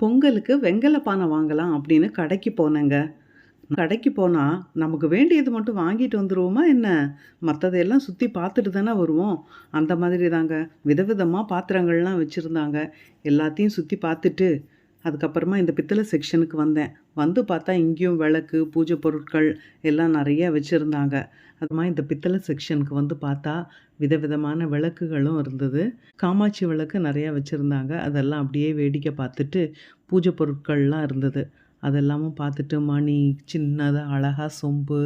பொங்கலுக்கு வெங்கல பானை வாங்கலாம் அப்படின்னு கடைக்கு போனேங்க. கடைக்கு போனால் நமக்கு வேண்டியது மட்டும் வாங்கிட்டு வந்துருவோமா என்ன? மற்றதையெல்லாம் சுற்றி பார்த்துட்டு தானே வருவோம். அந்த மாதிரி தாங்க விதவிதமாக பாத்திரங்கள்லாம் வச்சுருந்தாங்க. எல்லாத்தையும் சுற்றி பார்த்துட்டு அதுக்கப்புறமா இந்த பித்தளை செக்ஷனுக்கு வந்தேன். வந்து பார்த்தா இங்கேயும் விளக்கு பூஜை பொருட்கள் எல்லாம் நிறைய வச்சுருந்தாங்க. அதுமா இந்த பித்தளை செக்ஷனுக்கு வந்து பார்த்தா விதவிதமான விளக்குகளும் இருந்தது. காமாட்சி விளக்கு நிறையா வச்சுருந்தாங்க. அதெல்லாம் அப்படியே வேடிக்கை பார்த்துட்டு பூஜை பொருட்கள்லாம் இருந்தது. அதெல்லாமும் பார்த்துட்டு மணி சின்னதாக அழகாக சொம்பு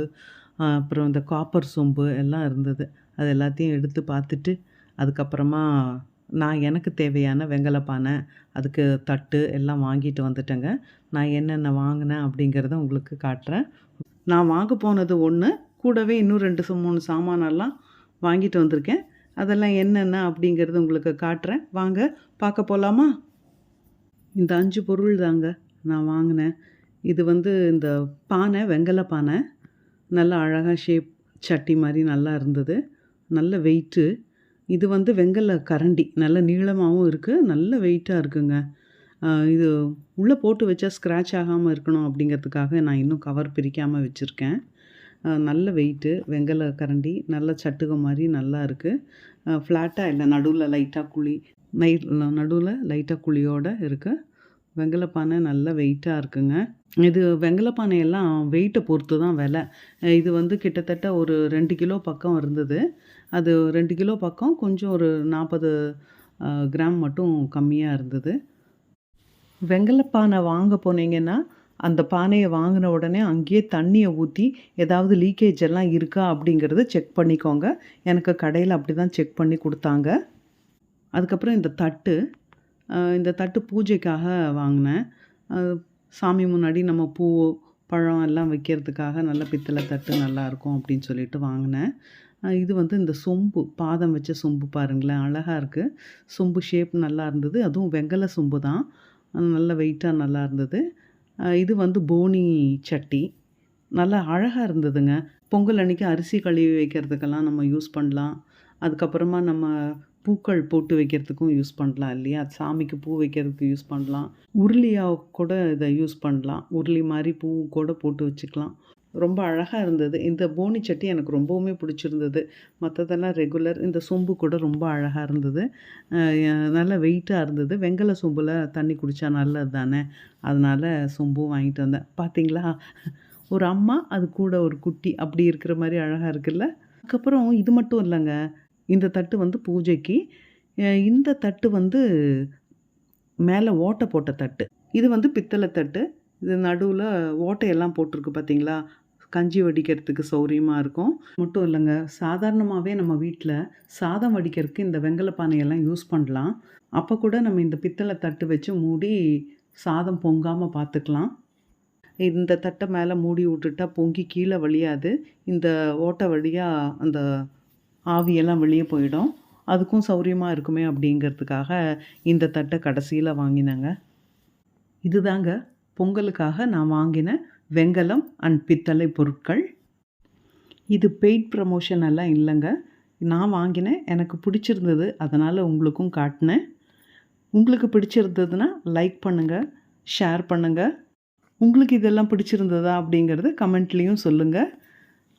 அப்புறம் இந்த காப்பர் சொம்பு எல்லாம் இருந்தது. அது எல்லாத்தையும் எடுத்து பார்த்துட்டு அதுக்கப்புறமா நான் எனக்கு தேவையான வெங்கல பானை அதுக்கு தட்டு எல்லாம் வாங்கிட்டு வந்துட்டேங்க. நான் என்னென்ன வாங்கினேன் அப்படிங்கிறத உங்களுக்கு காட்டுறேன். நான் வாங்க போனது ஒன்று கூடவே இன்னும் ரெண்டு சு- மூணு சாமானெல்லாம் வாங்கிட்டு வந்திருக்கேன். அதெல்லாம் என்னென்ன அப்படிங்கிறது உங்களுக்கு காட்டுறேன். வாங்க பார்க்க போகலாமா இந்த அஞ்சு பொருள் தாங்க நான் வாங்கினேன். இது வந்து இந்த பானை வெங்கல பானை. நல்ல அழகாக ஷேப் சட்டி மாதிரி நல்லா இருந்தது. நல்ல வெயிட்டு இது வந்து வெங்கல கரண்டி. நல்ல நீளமாகவும் இருக்குது நல்ல வெயிட்டாக இருக்குங்க. இது உள்ளே போட்டு வச்சா ஸ்க்ராட்ச் ஆகாமல் இருக்கணும் அப்படிங்கிறதுக்காக நான் இன்னும் கவர் பிரிக்காமல் வச்சுருக்கேன். நல்ல வெயிட்டு வெங்கல கரண்டி நல்ல சட்டுக மாதிரி நல்லா இருக்குது ஃப்ளாட்டாக இல்லை நடுவில் லைட்டாக குழி நை நடுவில் லைட்டாக குழியோடு இருக்குது வெங்கலப்பானை நல்ல வெயிட்டாக இருக்குங்க. இது வெங்கலப்பானை எல்லாம் வெயிட்டை பொறுத்து தான் விலை. இது வந்து கிட்டத்தட்ட ஒரு ரெண்டு கிலோ பக்கம் இருந்தது. அது ரெண்டு கிலோ பக்கம் கொஞ்சம் ஒரு நாற்பது கிராம் மட்டும் கம்மியாக இருந்தது. வெங்கலப்பானை வாங்க போனீங்கன்னா அந்த பானையை வாங்கின உடனே அங்கேயே தண்ணியை ஊற்றி ஏதாவது லீக்கேஜ் எல்லாம் இருக்கா அப்படிங்கிறத செக் பண்ணிக்கோங்க. எனக்கு கடையில் அப்படி தான் செக் பண்ணி கொடுத்தாங்க. அதுக்கப்புறம் இந்த தட்டு இந்த தட்டு பூஜைக்காக வாங்கினேன். சாமி முன்னாடி நம்ம பூ பழம் எல்லாம் வைக்கிறதுக்காக நல்ல பித்தளை தட்டு நல்லாயிருக்கும் அப்படின்னு சொல்லிட்டு வாங்கினேன். இது வந்து இந்த சொம்பு பாதம் வச்ச சொம்பு பாருங்களேன் அழகாக இருக்குது சொம்பு ஷேப் நல்லா இருந்தது. அதுவும் வெங்கல சொம்பு தான். நல்ல வெயிட்டாக நல்லா இருந்தது. இது வந்து போனி சட்டி. நல்லா அழகாக இருந்ததுங்க. பொங்கல் அன்னைக்கு அரிசி கழுவி வைக்கிறதுக்கெல்லாம் நம்ம யூஸ் பண்ணலாம். அதுக்கப்புறமா நம்ம பூக்கள் போட்டு வைக்கிறதுக்கும் யூஸ் பண்ணலாம் இல்லையா? சாமிக்கு பூ வைக்கிறதுக்கு யூஸ் பண்ணலாம். உருளியாக கூட இதை யூஸ் பண்ணலாம். உருளி மாதிரி பூ கூட போட்டு வச்சுக்கலாம். ரொம்ப அழகாக இருந்தது. இந்த போனி சட்டி எனக்கு ரொம்பவுமே பிடிச்சிருந்தது. மற்றதெல்லாம் ரெகுலர். இந்த சொம்பு கூட ரொம்ப அழகாக இருந்தது. நல்ல வெயிட்டாக இருந்தது. வெங்கல சொம்பில் தண்ணி குடித்தா நல்லது தானே? அதனால் சொம்பும் வாங்கிட்டு வந்தேன். பார்த்தீங்களா ஒரு அம்மா அது கூட ஒரு குட்டி அப்படி இருக்கிற மாதிரி அழகாக இருக்குல்ல? அதுக்கப்புறம் இது மட்டும் இல்லைங்க. இந்த தட்டு வந்து பூஜைக்கு இந்த தட்டு வந்து மேலே ஓட்டை போட்ட தட்டு. இது வந்து பித்தளை தட்டு. இது நடுவில் ஓட்டையெல்லாம் போட்டிருக்கு பார்த்தீங்களா கஞ்சி வடிக்கிறதுக்கு சௌரியமாக இருக்கும். மட்டும் இல்லைங்க சாதாரணமாகவே நம்ம வீட்டில் சாதம் வடிக்கிறதுக்கு இந்த வெங்கல பானையெல்லாம் யூஸ் பண்ணலாம். அப்போ கூட நம்ம இந்த பித்தளை தட்டு வச்சு மூடி சாதம் பொங்காமல் பார்த்துக்கலாம் இந்த தட்டை மேலே மூடி விட்டுட்டா பொங்கி கீழே வழியாது. இந்த ஓட்டை வழியாக அந்த ஆவியெல்லாம் வெளியே போயிடும். அதுக்கும் சௌரியமாக இருக்குமே அப்படிங்கிறதுக்காக இந்த தட்டை கடைசியில் வாங்கினாங்க. இதுதாங்க பொங்கலுக்காக நான் வாங்கின வெங்கலம் அண்ட் பித்தளை பொருட்கள். இது பெய்ட் ப்ரமோஷன் எல்லாம் இல்லைங்க. நான் வாங்கினேன். எனக்கு பிடிச்சிருந்தது. அதனால் உங்களுக்கும் காட்டினேன். உங்களுக்கு பிடிச்சிருந்ததுன்னா லைக் பண்ணுங்கள் ஷேர் பண்ணுங்கள் உங்களுக்கு இதெல்லாம் பிடிச்சிருந்ததா அப்படிங்கிறத கமெண்ட்லேயும் சொல்லுங்கள்